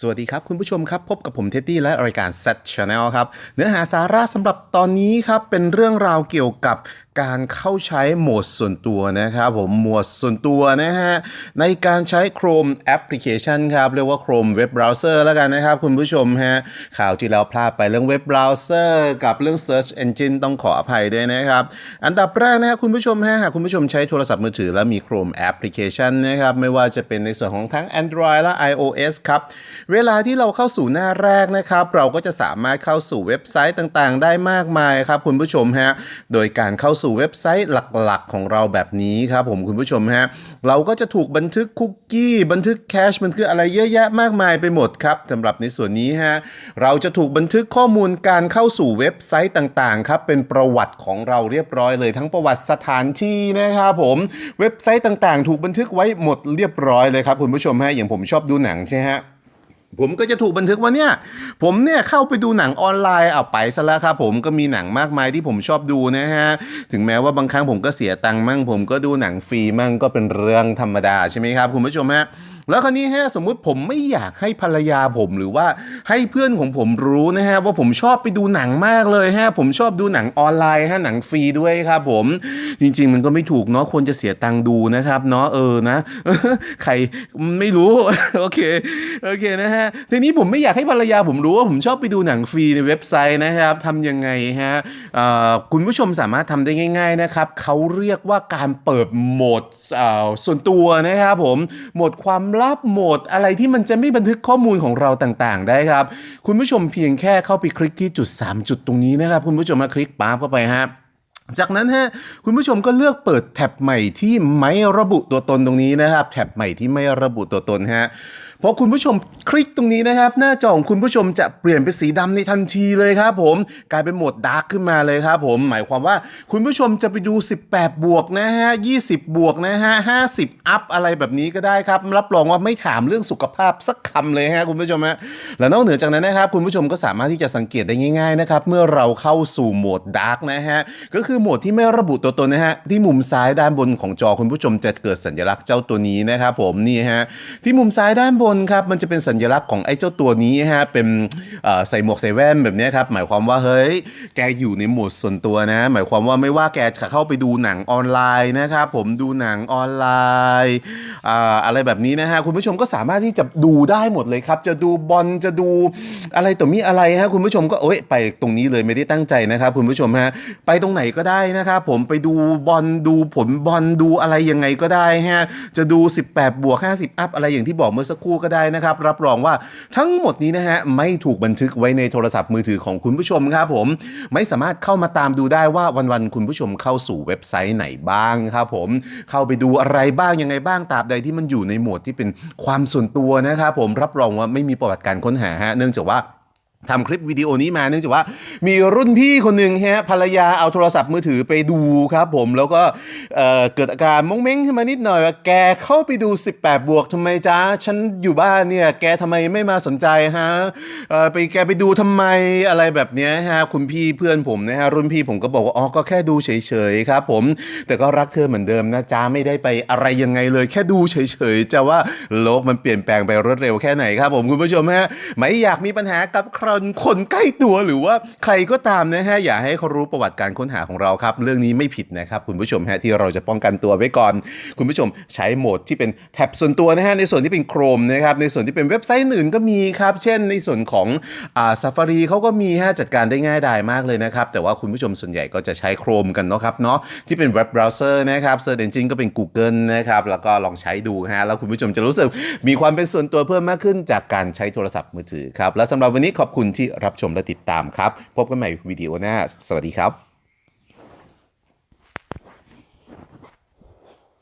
สวัสดีครับ คุณผู้ชมครับ พบกับผมเท็ดดี้และรายการ Set Channel ครับ เนื้อหาสาระสำหรับตอนนี้ครับ เป็นเรื่องราวเกี่ยวกับการเข้าใช้โหมดส่วนตัวนะครับผมโหมดส่วนตัวนะฮะ ในการใช้ Chrome Application ครับ เรียกว่า Chrome Web Browser แล้วกันนะครับ คุณผู้ชมฮะ ข่าวที่เราพลาดไปเรื่อง Web Browser กับเรื่อง Search Engine ต้องขออภัยด้วยนะครับ อันดับแรกนะครับคุณผู้ชมฮะหากคุณผู้ชมใช้โทรศัพท์มือถือแล้วมี Chrome Application นะครับไม่ว่าจะเป็นในส่วนของทั้ง Android และ iOS ครับเวลาที่เราเข้าสู่หน้าแรกนะครับ เราก็จะสามารถเข้าสู่เว็บไซต์ต่างๆ ได้มากมายครับคุณผู้ชมฮะโดยการเข้าสู่เว็บไซต์หลักๆ ของเราแบบนี้ครับผมคุณผู้ชมฮะเราก็จะถูกบันทึกคุกกี้บันทึกแคชบันทึกอะไรเยอะแยะมากมายไปหมดครับสำหรับในส่วนนี้ฮะเราจะถูกบันทึกข้อมูลการเข้าสู่เว็บไซต์ต่างๆครับเป็นประวัติของเราเรียบร้อยเลย ทั้งประวัติสถานที่นะครับผมเว็บไซต์ต่างๆ ถูกบันทึกไว้หมดเรียบร้อยเลยครับคุณผู้ชมฮะอย่างผมชอบดูหนังใช่ฮะ ผมก็จะถูกบันทึกว่าเนี่ย ผมเนี่ยเข้าไปดูหนังออนไลน์เอาไปซะแล้วครับผมก็มีหนังมากมายที่ผมชอบดูนะฮะ ถึงแม้ว่าบางครั้งผมก็เสียตังค์มั่ง ผมก็ดูหนังฟรีมั่งก็เป็นเรื่องธรรมดาใช่ไหมครับคุณผู้ชมฮะแล้วคราวนี้ฮะสมมุติผมไม่อยากให้ภรรยาผมหรือว่าให้เพื่อนของผมรู้นะฮะว่าผมชอบไปดูหนังมากเลยฮะผมชอบดูหนังออนไลน์ฮะหนังฟรีด้วยครับผม จริง ๆ มันก็ไม่ถูกเนาะควรจะเสียตังค์ดูนะครับเนาะเออนะใครไม่รู้ โอเคโอเคนะฮะทีนี้ผมไม่อยากให้ภรรยาผมรู้ว่าผมชอบไปดูหนังฟรีในเว็บไซต์นะครับทำยังไงฮะคุณผู้ชมสามารถทำได้ง่าย ๆนะครับเขาเรียกว่าการเปิดโหมดอ่อส่วนตัวนะครับผมโหมดความลับโหมดอะไรที่มันจะไม่บันทึกข้อมูลของเราต่างๆ ได้ครับ คุณผู้ชมเพียงแค่เข้าไปคลิกที่จุด 3 จุดตรงนี้นะครับ คุณผู้ชมมาคลิกปั๊บเข้าไปฮะ จากนั้นฮะคุณผู้ชมก็เลือกเปิดแท็บใหม่ที่ไม่ระบุตัวตนตรงนี้นะครับ แท็บใหม่ที่ไม่ระบุตัวตนฮะเพอคุณผู้ชมคลิกตรงนี้นะครับ หน้าจอของคุณผู้ชมจะเปลี่ยนเป็นสีดำในทันทีเลยครับผมกลายเป็นโหมดดาร์กขึ้นมาเลยครับผมหมายความว่าคุณผู้ชมจะไปดู 18 บวกนะฮะ20 บวกนะฮะ50 อัพอะไรแบบนี้ก็ได้ครับ รับรองว่าไม่ถามเรื่องสุขภาพสักคำเลยฮะคุณผู้ชมฮะและนอกเหนือจากนั้นนะครับ คุณผู้ชมก็สามารถที่จะสังเกตได้ง่ายๆนะครับเมื่อเราเข้าสู่โหมดดาร์กนะฮะก็คือโหมดที่ไม่ระบุตัวตนนะฮะที่มุมซ้ายด้านบนของจอคุณผู้ชมจะเกิดสัญลักษณ์เจ้าตัวนี้นะครับผมนี่ฮะที่มุมซ้ายด้านบนครับมันจะเป็นสัญลักษณ์ของไอ้เจ้าตัวนี้ฮะเป็นใส่หมวกใส่แว่นแบบนี้ครับหมายความว่าเฮ้ยแกอยู่ในโหมดส่วนตัวนะ หมายความว่าไม่ว่าแกจะเข้าไปดูหนังออนไลน์นะครับผมดูหนังออนไลน์อ่าอะไรแบบนี้นะฮะคุณผู้ชมก็สามารถที่จะดูได้หมดเลยครับ จะดูบอลจะดูอะไรต่อมีอะไรฮะคุณผู้ชมก็โอ๊ยไปตรงนี้เลยไม่ได้ตั้งใจนะครับคุณผู้ชมฮะไปตรงไหนก็ได้นะครับผมไปดูบอลดูผลบอลดูอะไรยังไงก็ได้ฮะจะดู 18บวก50 อัพอะไรอย่างที่บอกเมื่อสักครู่ก็ได้นะครับ รับรองว่าทั้งหมดนี้นะฮะไม่ถูกบันทึกไว้ในโทรศัพท์มือถือของคุณผู้ชมครับผม ไม่สามารถเข้ามาตามดูได้ว่าวันๆคุณผู้ชมเข้าสู่เว็บไซต์ไหนบ้างครับผมเข้าไปดูอะไรบ้างยังไงบ้างตราบใดที่มันอยู่ในโหมดที่เป็นความส่วนตัวนะครับผมรับรองว่าไม่มีประวัติการค้นหาฮะเนื่องจากว่า ทำคลิปวิดีโอนี้มาเนื่องจากว่ามีรุ่นพี่คนหนึ่งฮะภรรยาเอาโทรศัพท์มือถือไปดูครับผมแล้วก็เเกิดอาการมงเม้งขึ้นมานิดหน่อยว่าแกเข้าไปดู 18 บวกทำไมจ้าฉันอยู่บ้านเนี่ยแกทำไมไม่มาสนใจฮะไปแกไปดูทำไมอะไรแบบนี้ฮะคุณพี่เพื่อนผมนะฮะรุ่นพี่ผมก็บอกว่าอ๋อก็แค่ดูเฉยๆครับผมแต่ก็รักเธอเหมือนเดิมนะจ้าไม่ได้ไปอะไรยังไงเลย แค่ดูเฉยๆจะว่าโลกมันเปลี่ยนแปลงไปรวดเร็วแค่ไหนครับผมคุณผู้ชมฮะไม่อยากมีปัญหากับใครคนใกล้ตัวหรือว่าใครก็ตามนะฮะอย่าให้เขารู้ประวัติการค้นหาของเราครับ เรื่องนี้ไม่ผิดนะครับคุณผู้ชมฮะที่เราจะป้องกันตัวไว้ก่อน คุณผู้ชมใช้โหมดที่เป็นแท็บส่วนตัวนะฮะในส่วนที่เป็นโครมนะครับในส่วนที่เป็นเว็บไซต์อื่นก็มีครับ เช่นในส่วนของอ่า Safari เขาก็มีฮะจัดการได้ง่ายดายมากเลยนะครับแต่ว่าคุณผู้ชมส่วนใหญ่ก็จะใช้โครมกันเนาะครับเนาะที่เป็นเว็บเบราว์เซอร์นะครับ Search Engine ก็เป็น Google นะครับแล้วก็ลองใช้ดูฮะแล้วคุณผู้ชมจะรู้สึกมีความเป็นส่วนตัวเพิ่มมากขึ้นจากการใช้โทรศัพท์มือถือครับและสำหรับวันนี้ขอบคุณที่รับชมและติดตามครับ พบกันใหม่วิดีโอหน้า สวัสดีครับ